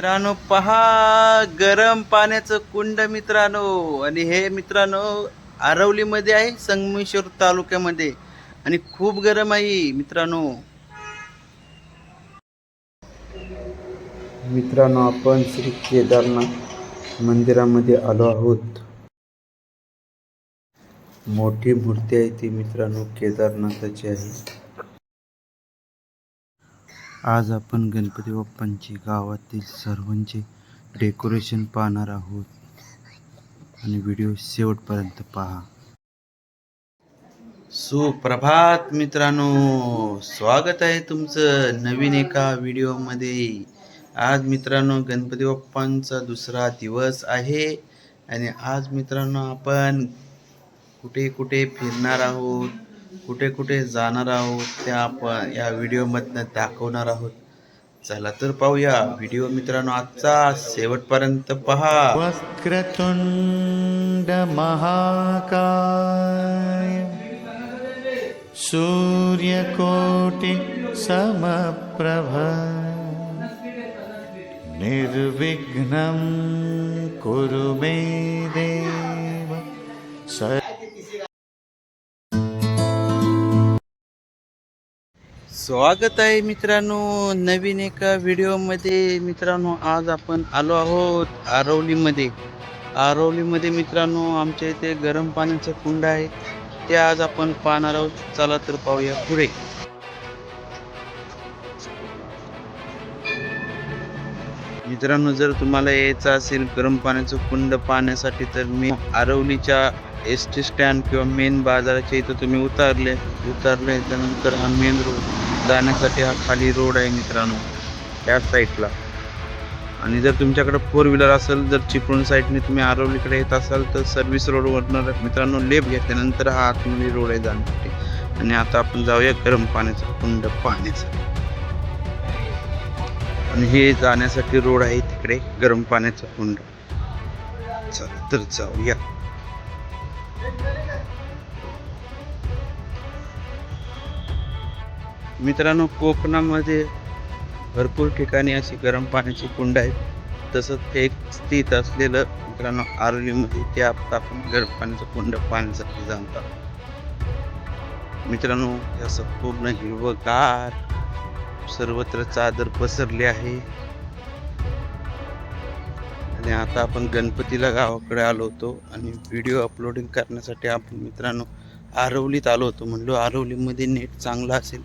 मित्रांनो पहा गरम पाण्याचं कुंड मित्रांनो. आणि हे मित्रांनो आरवलीमध्ये आहे संगमेश्वर तालुक्यामध्ये. आणि खूप गरम आहे मित्रांनो. मित्रांनो आपण श्री केदारनाथ मंदिरामध्ये आलो आहोत. मोठी मूर्ती आहे ती मित्रांनो केदारनाथाची आहे. आज आपण गणपती बाप्पांची गावातील सर्वांचे डेकोरेशन पाहणार आहोत. आणि व्हिडिओ शेवटपर्यंत पहा. सुप्रभात मित्रांनो. स्वागत आहे तुमचं नवीन एका व्हिडिओमध्ये आज मित्रांनो गणपती बाप्पांचा दुसरा दिवस आहे. आणि आज मित्रांनो आपण कुठे कुठे फिरणार आहोत? कुठे कुठे जाणार आहोत त्या आपण या व्हिडिओमधनं दाखवणार आहोत. चला तर पाहूया. व्हिडिओ मित्रांनो आजचा शेवटपर्यंत पहा. वक्रतुंड महाकाय. सूर्यकोटि समप्रभ निर्विघ्नं कुरु मे देव. स स्वागत आहे मित्रांनो. नवीन एका व्हिडिओमध्ये मित्रांनो आज आपण आलो आहोत आरवलीमध्ये. आरवलीमध्ये मित्रांनो आमच्या इथे गरम पाण्याचं कुंड आहे. ते आज आपण पाहणार आहोत. चला तर पाहूया पुढे. मित्रांनो जर तुम्हाला यायचं असेल गरम पाण्याचं कुंड पाहण्यासाठी तर मी आरवलीच्या एस टी स्टँड किंवा मेन बाजाराच्या इथं तुम्ही उतारले. उतरले त्यानंतर हा मेन रोड. जाण्यासाठी हा खाली रोड आहे मित्रांनो त्या साईडला आणि जर तुमच्याकडे फोर व्हीलर असेल जर चिपळूण साईडने तुम्ही आरवलीकडे येत असाल तर सर्व्हिस रोडवरनं मित्रांनो लेप घेतल्यानंतर हा आतमध्ये रोड आहे जाण्यासाठी. आणि आता आपण जाऊया गरम पाण्याचा कुंड पाहण्यासाठी आणि हे जाण्यासाठी रोड आहे तिकडे गरम पाण्याचा कुंड चला तर जाऊया. मित्रांनो कोकणामध्ये भरपूर ठिकाणी अशी गरम पाण्याची कुंड आहेत. तसंच एक स्थित असलेलं मित्रांनो आरोलीमध्ये ते आता आपण गरम पाण्याचं कुंड पाहण्यासाठी जाणतात मित्रांनो असं पूर्ण हिरवगार सर्वत्र चादर पसरली आहे. आणि आता आपण गणपतीला गावाकडे आलो होतो आणि व्हिडिओ अपलोडिंग करण्यासाठी आपण मित्रांनो आरवलीत आलो होतो. म्हणलो आरवलीमध्ये नेट चांगला असेल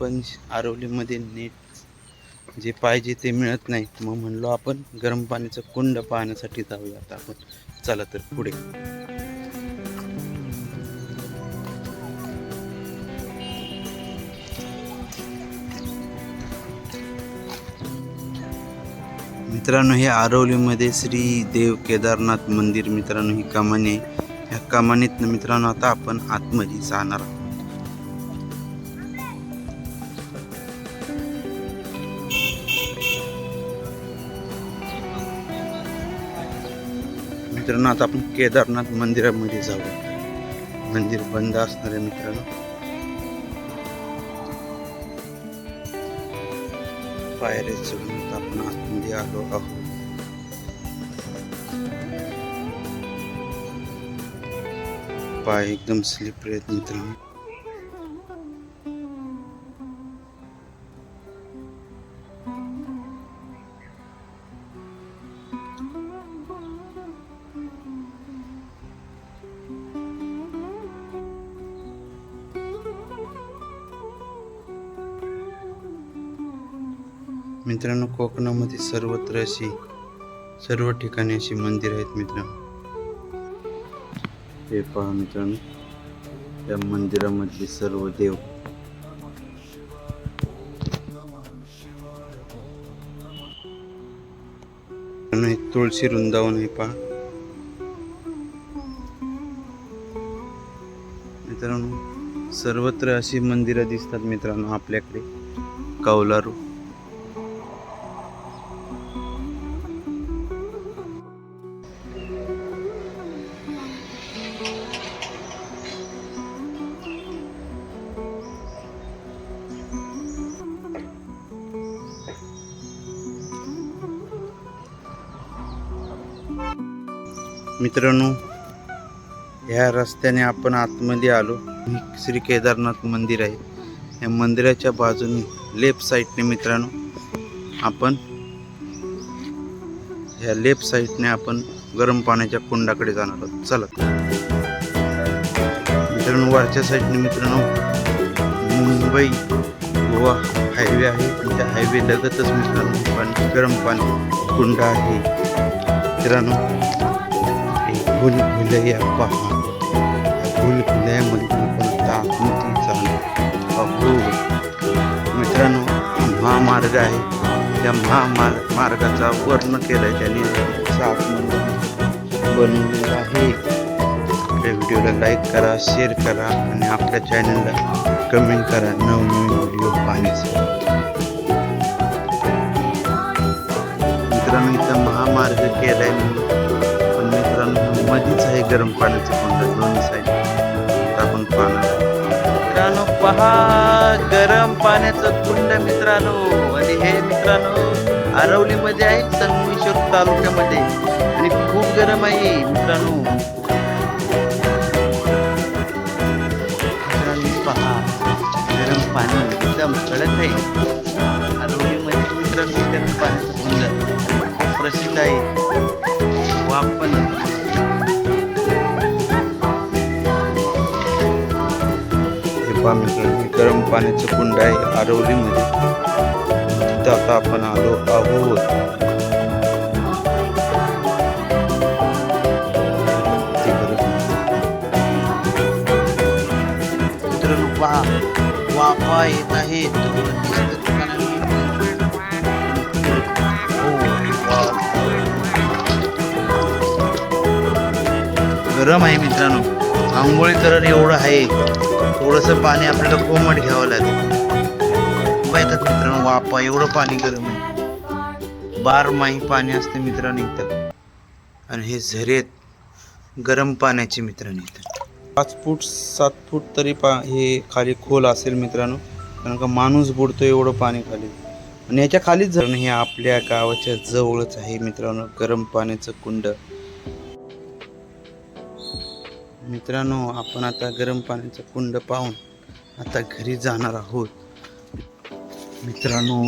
पण आरवलीमध्ये नेट जे पाहिजे ते मिळत नाही. मग म्हणलो आपण गरम पाण्याचं कुंड पाहण्यासाठी जाऊया आता आपण. चला तर पुढे. मित्रांनो हे आरवलीमध्ये श्री देव केदारनाथ मंदिर मित्रांनो ही कमानी आहे. ह्या कमानीत मित्रांनो आता आपण आतमध्ये जाणार आहोत. मित्रांनो आता आपण केदारनाथ मंदिरामध्ये जाऊ मंदिर बंद असणार आहे मित्रांनो. पायऱ्या चढून आपण आतमध्ये आलो आहोत. पाय एकदम स्लिपरी आहेत मित्रांनो. मित्रांनो कोकणामध्ये सर्वत्र अशी सर्व ठिकाणी अशी मंदिर आहेत मित्रांनो. हे पहा मित्रांनो या मंदिरामधले सर्व देव. हे तुळशी वृंदावन हे पहा. मित्रांनो सर्वत्र अशी मंदिरं दिसतात मित्रांनो आपल्याकडे. कौलारू. मित्रांनो ह्या रस्त्याने आपण आतमध्ये आलो. हे श्री केदारनाथ मंदिर आहे. या मंदिराच्या बाजूने लेफ्ट साईडने मित्रांनो आपण ह्या लेफ्ट साईडने आपण गरम पाण्याच्या कुंडाकडे जाणार आहोत. चला. मित्रांनो वरच्या साईडने मित्रांनो मुंबई गोवा हायवे आहे. त्या हायवे लगतच मित्रांनो पाणी गरम पाणी कुंड आहे. मित्रांनो भूल भुलैया पहा भूल भुलैयामध्ये आपण आता आतमध्ये मित्रांनो महामार्ग आहे त्या महामार्ग मार्गाचा वर्ण केला आहे त्याने आतमध्ये बनवलेला आहे आपल्या व्हिडिओला लाईक करा शेअर करा आणि आपल्या चॅनलला कमेंट करा नवनवीन व्हिडिओ पाहण्यासाठी मित्रांनो इथं महामार्ग केलाय म्हणून मित्रांनो मधीच आहे गरम पाण्याचं कुंड दोन्ही साईड टाकून पाहणार मित्रांनो पहा गरम पाण्याचं कुंड मित्रांनो. आणि हे मित्रांनो आरवलीमध्ये आहे संगमेश्वर तालुक्यामध्ये. आणि खूप गरम आहे मित्रांनो. पहा गरम पाणी एकदम कडक आहे. आरवलीमध्ये मित्रांनो गरम पाण्याचं कुंड प्रसिद्ध आहे. वाफ पण पहा मित्रांनो गरम पाण्याचं कुंड आहे आरवलीमध्ये. तिथं आता आपण आलो आहोत. ते वाफा येत आहे गरम आहे मित्रांनो. आंघोळी तर एवढं आहे. थोडंसं पाणी आपल्याला कोमट घ्यावं लागेल. पाहतात मित्रांनो वापा एवढं पाणी गरम आहे. बारमाही पाणी असते मित्रांनो इथं. आणि हे झरेत गरम पाण्याचे मित्रांनो इथं. पाच फूट सात फूट तरी पा हे खाली खोल असेल मित्रांनो. कारण का माणूस बुडतो एवढं पाणी खाली. आणि याच्या खालीच झरण हे आपल्या गावाच्या जवळच आहे मित्रांनो गरम पाण्याचं कुंड. मित्रांनो आपण आता गरम पाण्याचं कुंड पाहून आता घरी जाणार आहोत. मित्रांनो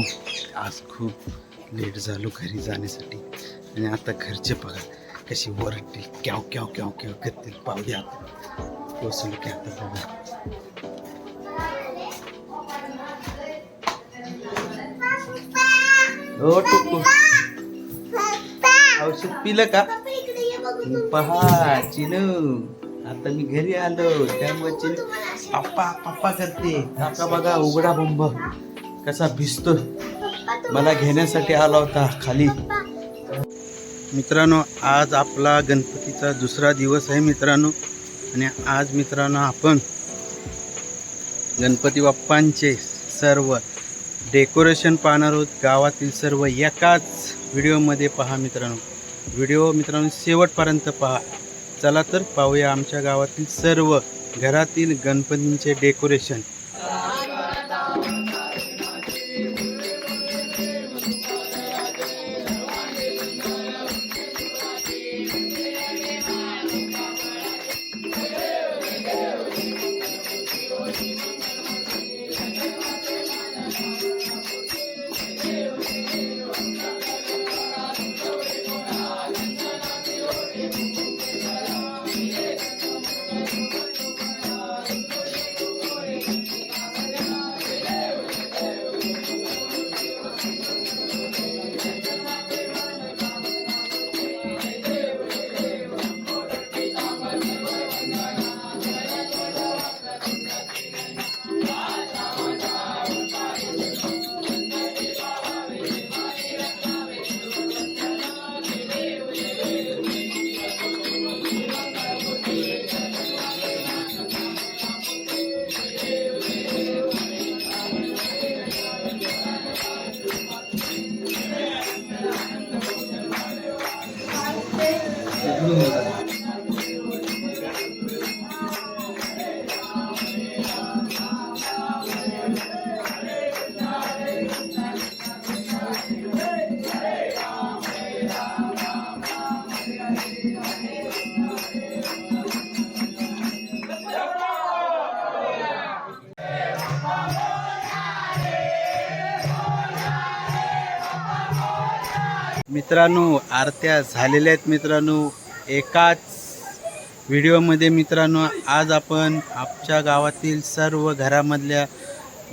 आज खूप लेट झालो घरी जाण्यासाठी. आणि आता घरचे बघा कशी वरटी क्याव क्याव क्याव क्याव करतील पाहू आता. पोचलो की आता बघा. हो टुकू औषध पिलं का? पहा चिनू. आता मी घरी आलो. त्यामुळे पप्पा पप्पा करते. काका बघा उघडा बंब. कसा भिजतो मला घेण्यासाठी आला होता खाली. मित्रांनो आज आपला गणपतीचा दुसरा दिवस आहे मित्रांनो. आणि आज मित्रांनो आपण गणपती बाप्पांचे सर्व डेकोरेशन पाहणार आहोत. गावातील सर्व एकाच व्हिडिओमध्ये पहा मित्रांनो. व्हिडिओ मित्रांनो शेवटपर्यंत पहा. चला तर पाहूया आमच्या गावातील सर्व घरातील गणपतींचे डेकोरेशन मित्रांनो आरत्या झालेल्या आहेत मित्रांनो. एकाच व्हिडिओमध्ये मित्रांनो आज आपण आमच्या गावातील सर्व घरामधल्या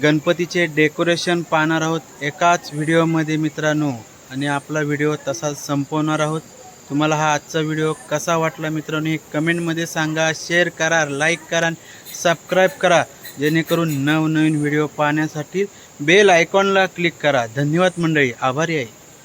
गणपतीचे डेकोरेशन पाहणार आहोत. एकाच व्हिडिओमध्ये मित्रांनो आणि आपला व्हिडिओ तसाच संपवणार आहोत. तुम्हाला हा आजचा व्हिडिओ कसा वाटला मित्रांनो हे कमेंटमध्ये सांगा. शेअर करा लाईक करा सबस्क्राईब करा. जेणेकरून नवनवीन व्हिडिओ पाहण्यासाठी बेल आयकॉनला क्लिक करा. धन्यवाद मंडळी. आभारी आहे.